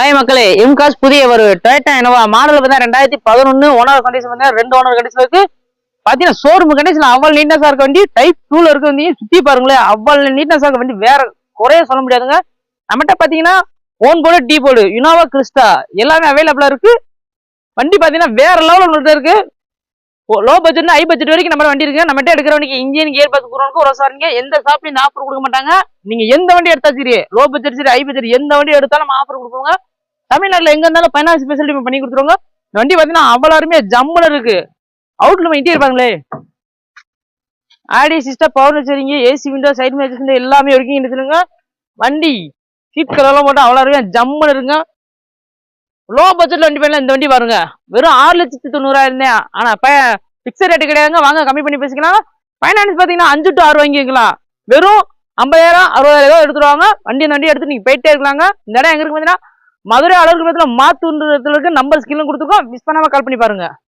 Hi மக்களே எம்காஸ் புதிய ஒரு டொயட்டா என்னவா மாடல் பார்த்தா ரெண்டாயிரத்தி பதினொன்று ஓனர் கண்டிஷன் ரெண்டு ஓனர் கண்டிஷன் இருக்கு. பாத்தீங்கன்னா ஷோரூம் கண்டிஷன் அவ்வளோ நீட்னஸாக இருக்க வண்டி டைப் டூல இருக்க வண்டி சுற்றி பாருங்களேன் அவ்வளோ நீட்னஸாக இருக்க வண்டி வேற குறைய சொல்ல முடியாதுங்க. நம்மகிட்ட பார்த்தீங்கன்னா own board T board Innova Crysta எல்லாமே அவைலபிளாக இருக்கு. வண்டி பார்த்தீங்கன்னா வேற லெவலில் உங்கள்கிட்ட இருக்கு. லோ பட்ஜெட்னா ஹை பட்ஜெட் வரைக்கும் நம்ம வண்டி இருக்கு. நம்மகிட்ட எடுக்கிற வண்டிக்கு இன்ஜின் கியர் பாஸ் கொடுறவனுக்கு ஒரு சாரிங்க எந்த ஷாப்லையும் ஆஃபர் கொடுக்க மாட்டாங்க. நீங்க எந்த வண்டி எடுத்தா சரி லோ பட்ஜெட் சரி ஹை பட்ஜெட் எந்த வண்டி எடுத்தாலும் ஆஃபர் கொடுப்போங்க. தமிழ்நாட்டில் எங்க இருந்தாலும் ஃபைனான்ஸ் ஃபெசிலிட்டி பண்ணி கொடுத்துருவாங்க. வண்டி பாத்தீங்கன்னா அவ்வளோ அருமையாக ஜம்முல இருக்கு. அவுட்ல நம்ம இருப்பாங்களே பாருங்களே. ஆடி சிஸ்டர் பவர் சரிங்க ஏசி விண்டோ சைடு மேட்ச் எல்லாமே வரைக்கும் எடுத்துருங்க வண்டி சீட் கலர்லாம் போட்டு அவ்வளோ அருமையாக ஜம்முன்னு இருங்க லோ பட்ஜெட்ல வண்டி பண்ணல இந்த வண்டி பாருங்க. வெறும் ஆறு லட்சத்தி தொண்ணூறாயிரம் தான். ஆனா பிக்சர் ரேட்டு கிடையாதுங்க. வாங்க கம்மி பண்ணி பேசிக்கலாம். ஃபைனான்ஸ் பாத்தீங்கன்னா அஞ்சு டு ஆறு வாங்கிக்கலாம். வெறும் ஐம்பதாயிரம் அறுபதாயிரம் ரூபாய் எடுத்துருவாங்க வண்டி அந்த வண்டி எடுத்து நீங்க போயிட்டே இருக்கலாங்க. இந்த இடம் எங்கே இருக்கு மதுரை அழகு பக்கத்துல மாத்தூன்றதுல இருக்கு நம்பர் ஸ்கில்லும் கொடுத்துருக்கோம். மிஸ் பண்ணாம கால் பண்ணி பாருங்க.